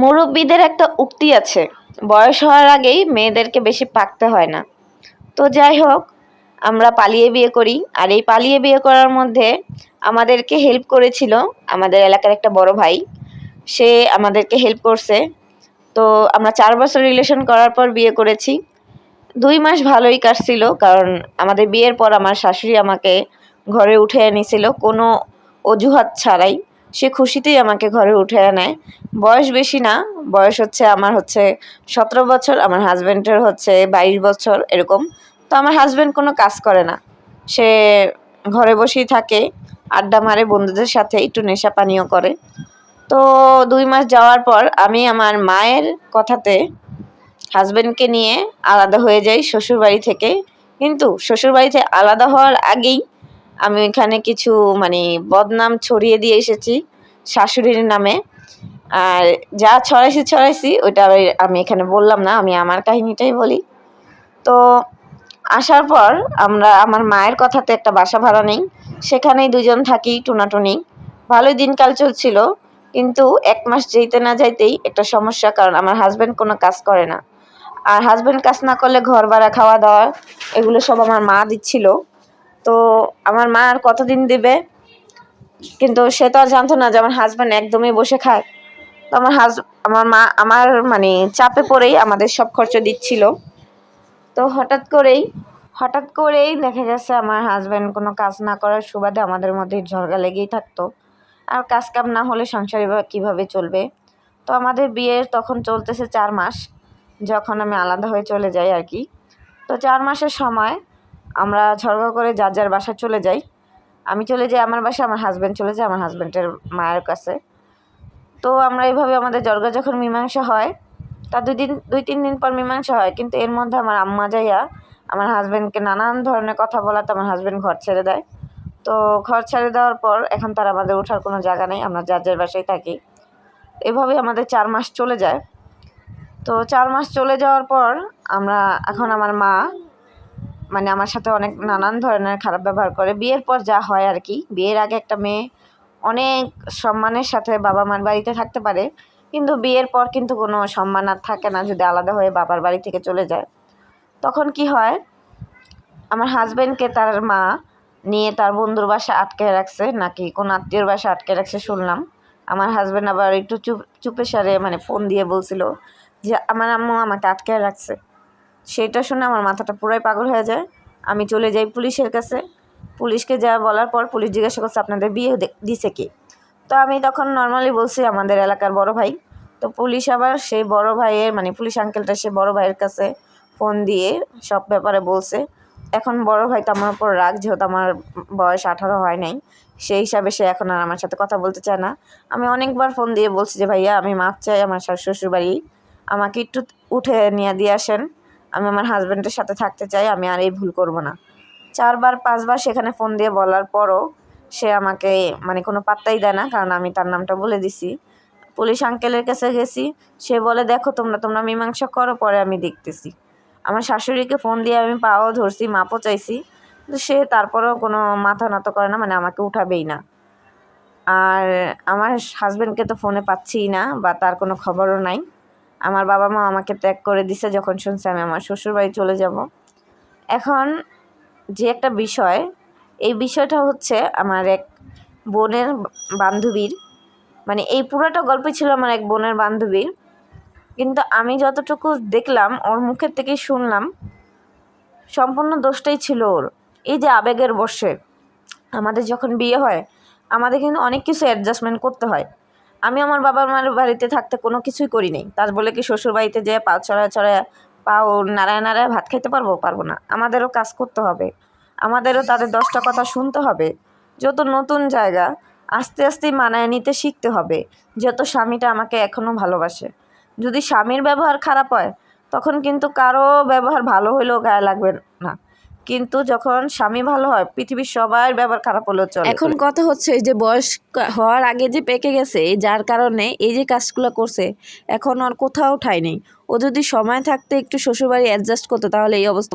মুরব্বীদের একটা উক্তি আছে। বয়স হওয়ার আগেই মেয়েদেরকে বেশি পাকতে হয় না। তো যাই হোক, আমরা পালিয়ে বিয়ে করি। আর এই পালিয়ে বিয়ে করার মধ্যে আমাদেরকে হেল্প করেছিল আমাদের এলাকার একটা বড় ভাই। সে আমাদেরকে হেল্প করছে। তো আমরা চার বছর রিলেশন করার পর বিয়ে করেছি। দুই মাস ভালোই কাটছিল, কারণ আমাদের বিয়ের পর আমার শাশুড়ি আমাকে ঘরে উঠে এনেছিল। কোনো অজুহাত ছাড়াই। সে খুশিতেই আমাকে ঘরে উঠে নেয় বয়স বেশি না, বয়স হচ্ছে আমার হচ্ছে সতেরো বছর, আমার হাজব্যান্ডের হচ্ছে বাইশ বছর এরকম। তো আমার হাজব্যান্ড কোনো কাজ করে না। সে ঘরে বসেই থাকে, আড্ডা মারে, বন্ধুদের সাথে একটু নেশা পানীয় করে। তো দুই মাস যাওয়ার পর আমি আমার মায়ের কথাতে হাজব্যান্ডকে নিয়ে আলাদা হয়ে যাই শ্বশুরবাড়ি থেকে। কিন্তু শ্বশুরবাড়িতে আলাদা হওয়ার আগেই আমি এখানে কিছু মানে বদনাম ছড়িয়ে দিয়ে এসেছি শাশুড়ির নামে। আর যা ছড়াইছি ছড়াইছি, ওইটা আমি- এখানে বললাম না, আমি আমার কাহিনীটাই বলি। তো আসার পর আমরা, আমার মায়ের কথাতে একটা বাসা ভাড়া নেই, সেখানেই দুজন থাকি, টুনাটুনি। ভালোই দিনকাল চলছিল, কিন্তু এক মাস যেতে না যাইতেই একটা সমস্যা, কারণ আমার হাজব্যান্ড কোনো কাজ করে না। আর হাজব্যান্ড কাজ না করলে ঘর ভাড়া, খাওয়া দাওয়া, এগুলো সব আমার মা দিচ্ছিল। তো আমার মা আর কতদিন দেবে? কিন্তু সে তো আর জানতো না যে আমার হাজব্যান্ড একদমই বসে খায়। তো আমার হাজ আমার মা, আমার মানে চাপে পড়েই আমাদের সব খরচ দিচ্ছিল। তো হঠাৎ করেই হঠাৎ করেই দেখা গেছে আমার হাজব্যান্ড কোনো কাজ না করার সুবাদে আমাদের মধ্যে ঝগড়া লেগেই থাকতো। আর কাজ কাম না হলে সংসার কীভাবে চলবে? তো আমাদের বিয়ের তখন চলতেছে চার মাস, যখন আমি আলাদা হয়ে চলে যাই আর কি। তো চার মাসের সময় আমরা ঝগড়া করে যার যার বাসা চলে যাই। আমি চলে যাই আমার বাসায়, আমার হাজব্যান্ড চলে যায় আমার হাজব্যান্ডের মায়ের কাছে। তো আমরা এইভাবে আমাদের জর্গা যখন মীমাংসা হয়, তা দুই দিন, দুই তিন দিন পর মীমাংসা হয়। কিন্তু এর মধ্যে আমার আম্মা যাইয়া আমার হাজব্যান্ডকে নানান ধরনের কথা বলাতে আমার হাজব্যান্ড ঘর ছেড়ে দেয়। তো ঘর ছেড়ে দেওয়ার পর এখন তার আমাদের ওঠার কোনো জায়গা নেই, আমরা যার যার বাসায় থাকি। এভাবেই আমাদের চার মাস চলে যায়। তো চার মাস চলে যাওয়ার পর আমরা, এখন আমার মা মানে আমার সাথে অনেক নানান ধরনের খারাপ ব্যবহার করে। বিয়ের পর যা হয় আর কি, বিয়ের আগে একটা মেয়ে অনেক সম্মানের সাথে বাবা মার বাড়িতে থাকতে পারে, কিন্তু বিয়ের পর কিন্তু কোনো সম্মান আর থাকে না যদি আলাদা হয়ে বাবার বাড়ি থেকে চলে যায়। তখন কি হয়, আমার হাজব্যান্ডকে তার মা নিয়ে তার বন্ধুর বাসা আটকে রাখছে, নাকি কোন আত্মীয়র বাসা আটকে রাখছে শুনলাম। আমার হাজব্যান্ড আবার একটু চুপ চুপে সারে মানে ফোন দিয়ে বলছিল যে, আমার আম্মু আমাকে আটকে রাখছে। সেটা শুনে আমার মাথাটা পুরাই পাগল হয়ে যায়। আমি চলে যাই পুলিশের কাছে। পুলিশকে যা বলার পর পুলিশ জিজ্ঞাসা করছে, আপনাদের বিয়ে দিছে কি? তো আমি তখন নর্মালি বলছি, আমাদের এলাকার বড় ভাই। তো পুলিশ আবার সেই বড় ভাইয়ের মানে পুলিশ আঙ্কেলটা সে বড় ভাইয়ের কাছে ফোন দিয়ে সব ব্যাপারে বলছে। এখন বড় ভাই তো আমার উপর রাগ, যেহেতু আমার বয়স আঠারো হয় নাই, সেই হিসাবে সে এখন আর আমার সাথে কথা বলতে চায় না। আমি অনেকবার ফোন দিয়ে বলছি যে, ভাইয়া, আমি মাপ চাই, আমার শ্বশুর বাড়ি আমাকে একটু উঠে নিয়ে দিয়ে আসেন। আমি আমার হাজব্যান্ডের সাথে থাকতে চাই, আমি আর এই ভুল করব না। চারবার, পাঁচবার সেখানে ফোন দিয়ে বলার পরও সে আমাকে মানে কোনো পাত্তাই দেয় না, কারণ আমি তার নামটা বলে দিছি। পুলিশ আঙ্কেলের কাছে গেছি, সে বলে, দেখো তোমরা তোমরা মীমাংসা করো, পরে আমি দেখতেছি। আমার শাশুড়িকে ফোন দিয়ে আমি পাও ধরছি, মাপও চাইছি, কিন্তু সে তারপরেও কোনো মাথা নত করে না মানে আমাকে উঠাবেই না। আর আমার হাজব্যান্ডকে তো ফোনে পাচ্ছিই না, বা তার কোনো খবরও নাই। আমার বাবা মা আমাকে ত্যাগ করে দিছে যখন শুনছে আমি আমার শ্বশুরবাড়ি চলে যাব। এখন যে একটা বিষয়, এই বিষয়টা হচ্ছে আমার এক বোনের বান্ধবীর মানে এই পুরোটা গল্প ছিল আমার এক বোনের বান্ধবীর। কিন্তু আমি যতটুকু দেখলাম, ওর মুখের থেকেই শুনলাম, সম্পূর্ণ দোষটাই ছিল ওর। এই যে আবেগের বসে আমাদের যখন বিয়ে হয়, আমাদের কিন্তু অনেক কিছু অ্যাডজাস্টমেন্ট করতে হয়। আমি আমার বাবা মার বাড়িতে থাকতে কোনো কিছুই করি নাই। তার বলে কি শ্বশুর বাড়িতে যেয়ে পা ছড়ায় ছড়ায় পাও নাড়ায় নাড়ায় ভাত খাইতে পারব? পারব না। আমাদেরও কাজ করতে হবে। আমাদেরও তাদের দশটা কথা শুনতে হবে। যত নতুন জায়গা, আস্তে আস্তে মানায় নিতে শিখতে হবে। যত স্বামীটা আমাকে এখনও ভালোবাসে। যদি স্বামীর ব্যবহার খারাপ হয়, তখন কিন্তু কারও ব্যবহার ভালো হইলেও গায়ে লাগবে না। কিন্তু যখন স্বামী ভালো হয়, পৃথিবীর সবার ব্যবহার খারাপ হলেও চলে। এখন কথা হচ্ছে যে বয়স হওয়ার আগে যে পেকে গেছে যার কারণে এই যে কাজগুলো করছে, এখন আর কোথাও ঠাই নেই। ও যদি সময় থাকতে একটু শ্বশুরবাড়ি অ্যাডজাস্ট করতো, তাহলে এই অবস্থা